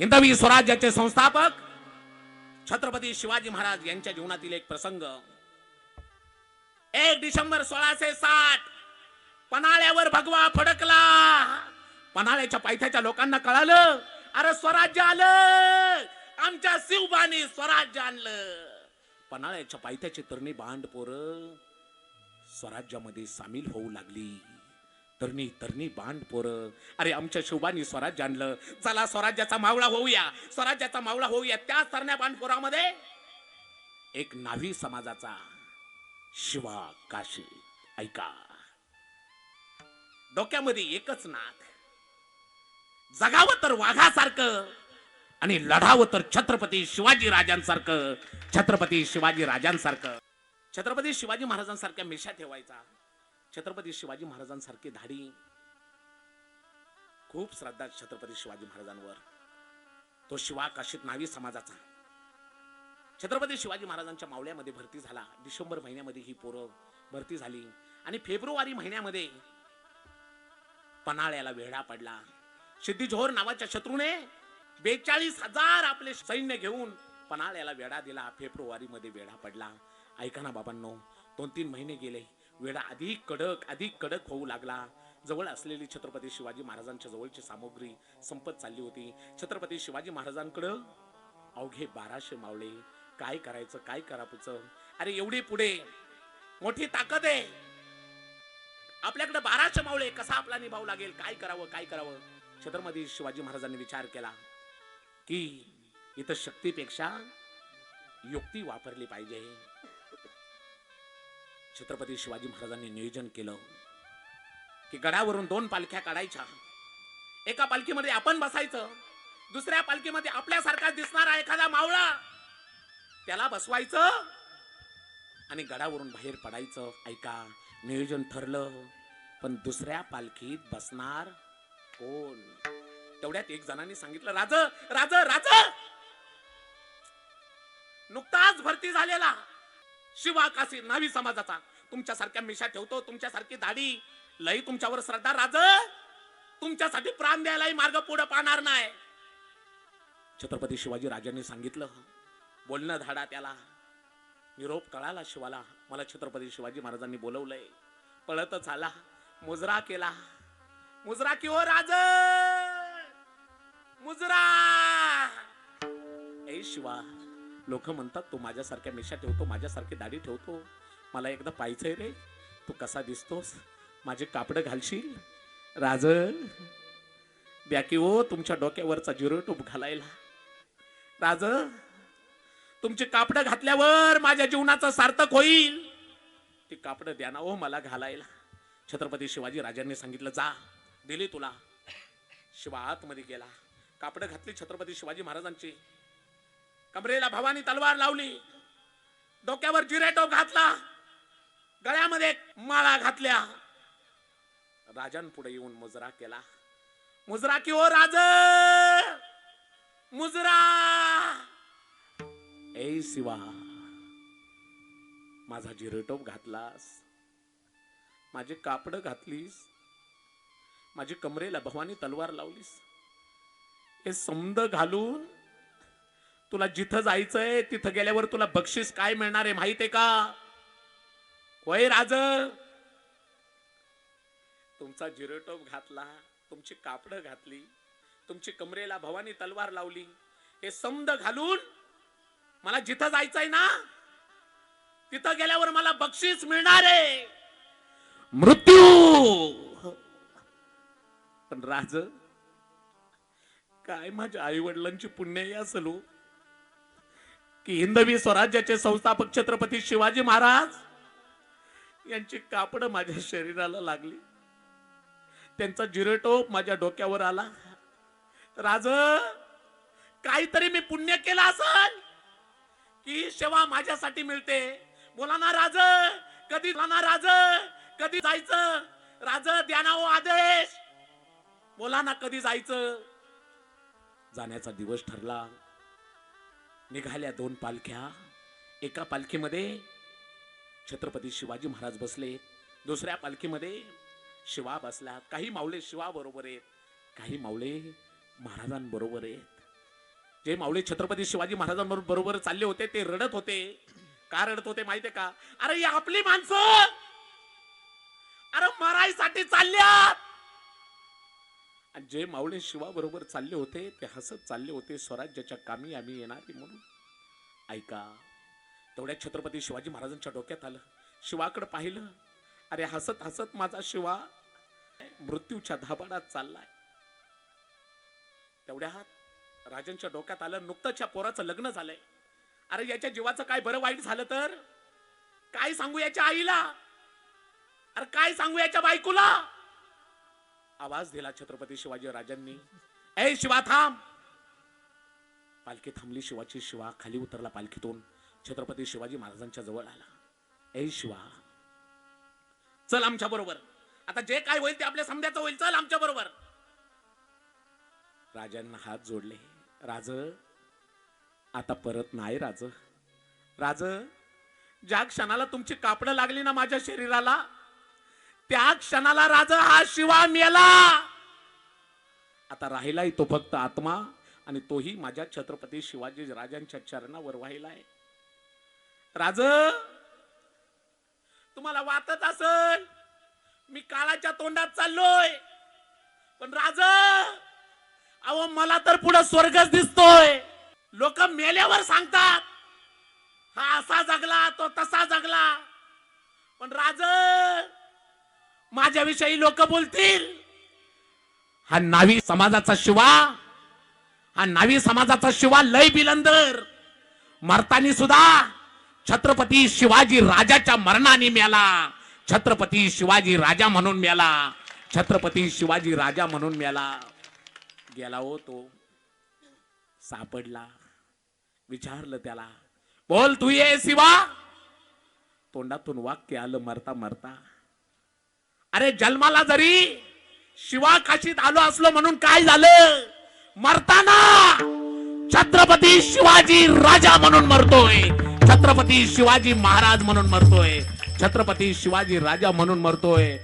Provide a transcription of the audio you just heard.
हिंदवी स्वराज्याचे संस्थापक. छत्रपती शिवाजी महाराज यांच्या जीवनातील एक प्रसंग. एक डिसेंबर सोळाशे साठ पन्हाळ्यावर भगवा फडकला. पन्हाळ्याच्या पायथ्याच्या लोकांना कळालं अरे स्वराज्य आलं. आमच्या शिवबानी स्वराज्य आणलं. पन्हाळ्याच्या पायथ्याची तरणी बांड पोर स्वराज्यामध्ये सामील होऊ लागली. तरणी तरणी बांड पोर. अरे आमच्या शिवबानी स्वराज्य आणलं. चला स्वराज्याचा मावळा होऊया. स्वराज्याचा मावळा होऊया त्या तरण्या बांडपोरामध्ये एक नावी समाजाचा शिवा काशी. ऐका. डोक्यामध्ये एकच नाक जगावं तर वाघासारखं आणि लढावं तर छत्रपती शिवाजी राजांसारखं. छत्रपती शिवाजी राजांसारखं. छत्रपती शिवाजी महाराजांसारख्या मिशा ठेवायचा. छत्रपती शिवाजी महाराजांसारखी धाडी. खूप श्रद्धा छत्रपती शिवाजी महाराजांवर. तो शिवाकाशीत नावी समाजाचा. छत्रपती शिवाजी महाराजांच्या मावळ्यामध्ये भरती झाला. डिसेंबर महिन्यामध्ये ही पोरं भरती झाली. आणि फेब्रुवारी महिन्यामध्ये पन्हाळ्याला वेढा पडला. सिद्धिजोहर नावाच्या शत्रूने बेचाळीस हजार आपले सैन्य घेऊन पन्हाळ्याला वेढा दिला. फेब्रुवारीमध्ये वेढा पडला. ऐका ना बाबांनो दोन तीन महिने गेले. वेढा अधिक कडक अधिक कडक होऊ लागला. जवळ असलेली छत्रपती शिवाजी महाराजांच्या जवळची सामुग्री संपत चालली होती. छत्रपती शिवाजी महाराजांकडं अवघे बाराशे मावळे. काय करायचं काय करायचं अरे एवढी पुढे. मोठी ताकद आहे. आपल्याकडे बाराशे मावळे. कसा आपला निभाव लागेल? काय करावं काय करावं? छत्रपती शिवाजी महाराजांनी विचार केला की इथं शक्तीपेक्षा युक्ती वापरली पाहिजे. छत्रपती शिवाजी महाराजांनी नियोजन केलं की गडावरून दोन पालख्या काढायच्या. एका पालखीमध्ये आपण बसायचं दुसऱ्या पालखीमध्ये आपल्यासारखा दिसणारा एखादा मावळा. त्याला बसवायचं आणि गडावरून बाहेर पडायचं. ऐका नियोजन ठरलं पण दुसऱ्या पालखीत बसणार कोण? तेवढ्यात एक जणांनी सांगितलं राज राज राज! नुकताच भरती झालेला. शिवा काशी नावी समाजाचा. तुमच्यासारख्या मिशा ठेवतो तुमच्यासारखी दाढी. लई तुमच्यावर श्रद्धा राज. तुमच्यासाठी प्राण द्यायलाही मार्ग पुढे पाहणार नाही. छत्रपती शिवाजी राजांनी सांगितलं बोलणं धाडा त्याला. निरोप कळाला शिवाला. मला छत्रपती शिवाजी महाराजांनी बोलवलंय. पळतच आला मुजरा केला. मुजरा कि हो राज? मुजरा! ए शिवा लोक म्हणतात तू माझ्यासारख्या मेशा ठेवतो माझ्यासारखी दाढी ठेवतो. मला एकदा पाहिजे रे. तू कसा दिसतोस? माझे कापडं घालशील? राज द्या की हो तुमच्या डोक्यावरचा जिरो टोप घालायला. राज तुमची कापडं घातल्यावर माझ्या जीवनाचं सार्थक होईल. ती कापडं द्या ना हो मला घालायला. छत्रपती शिवाजी राजांनी सांगितलं जा दिली तुला. शिवा आतमध्ये गेला. कापडं घातली छत्रपती शिवाजी महाराजांची. कमरेला भवानी तलवार लावली. डोक्यावर जिरेटो घातला. गळ्यामध्ये माळा घातल्या. राजांपुढे येऊन मुजरा केला. मुजरा की ओ राज! मुजरा! ए शिवा माझा जिरेटोप घातलास. माझे कापड घातलीस. माझी कमरेला भवानी तलवार लावलीस. हे समद घालून तुला जिथं जायचंय तिथं गेल्यावर तुला बक्षीस काय मिळणार आहे माहीत आहे का? होय राज. तुमचा जिरेटोप घातला तुमची कापड घातली तुमची कमरेला भवानी तलवार लावली हे समद घालून मला जिथं जायचंय ना तिथं गेल्यावर मला बक्षीस मिळणार आहे. मृत्यू! पण राज काय माझ्या आई वडिलांची पुण्य असेल की हिंदवी स्वराज्याचे संस्थापक छत्रपती शिवाजी महाराज यांची कापड माझ्या शरीराला लागली. त्यांचा जिरेटोप माझ्या डोक्यावर आला. राज काहीतरी मी पुण्य केलं असल की सेवा माझ्यासाठी मिळते. बोला ना राज कधी ना राज कधी जायचं? राज द्यानाओ हो आदेश. बोला ना कधी जायचं? जाण्याचा दिवस ठरला. निघाल्या दोन पालख्या. एका पालखीमध्ये छत्रपती शिवाजी महाराज बसले. दुसऱ्या पालखीमध्ये शिवा बसला. काही माऊले शिवा बरोबर आहेत. काही माऊले महाराजांबरोबर आहेत. जे माऊले छत्रपती शिवाजी महाराजांबरोबर बरोबर चालले होते ते रडत होते. का रडत होते माहितीये का? अरे ही आपली माणसं! अरे मरायसाठी चालल्यात! आणि जे माऊली शिवाबरोबर चालले होते ते हसत चालले होते स्वराज्याच्या कामी आम्ही येणार म्हणून. ऐका तेवढ्या छत्रपती शिवाजी महाराजांच्या डोक्यात आलं. शिवाकडे पाहिलं. अरे हसत हसत माझा शिवा मृत्यूच्या धाबाडात चाललाय. तेवढ्यात राजांच्या डोक्यात आलं नुकतंच या पोराचं लग्न झालंय. अरे याच्या जीवाचं काय बरं वाईट झालं तर? काय सांगू याच्या आईला? अरे काय सांगू याच्या बायकोला? आवाज दिला छत्रपती शिवाजी राजांनी. ए शिवा थांब. पालखी थांबली शिवाची. शिवा खाली उतरला पालखीतून. छत्रपती शिवाजी महाराजांच्या जवळ आला. ए शिवा चल आमच्या बरोबर. आता जे काय होईल ते आपल्या समजायचं होईल. चल आमच्या बरोबर. राजांना हात जोडले. राज आता परत नाही राज. राज ज्या क्षणाला तुमची कापडं लागली ना माझ्या शरीराला त्या क्षणाला राजा हा शिवा मेला. आता राहिलाय तो फक्त आत्मा आणि तोही माझ्या छत्रपती शिवाजी राजांच्या चरणावर वाहिलाय राज तुम्हाला वाटत असल मी काळाच्या तोंडात चाललोय पण राज अहो मला तर पुढे स्वर्गच दिसतोय. लोक मेल्यावर सांगतात हा असा जगला तो तसा जगला. पण राज माझ्याविषयी लोक बोलतील. हा नावी समाजाचा शिवा हा नावी समाजाचा शिवा लय बिलंदर. मरतानी सुद्धा छत्रपती शिवाजी राजाच्या मरणाने मेला छत्रपती शिवाजी राजा म्हणून मेला छत्रपती शिवाजी राजा म्हणून मेला. गेला हो तो. सापडला. विचारलं त्याला बोल तू ये शिवा. तोंडातून वाक्य आलं मरता मरता. अरे जन्माला जरी शिवाकाशीत आलो असलो म्हणून काय झालं? मरताना छत्रपती शिवाजी राजा म्हणून मरतोय. छत्रपती शिवाजी महाराज म्हणून मरतोय. छत्रपती शिवाजी राजा म्हणून मरतोय.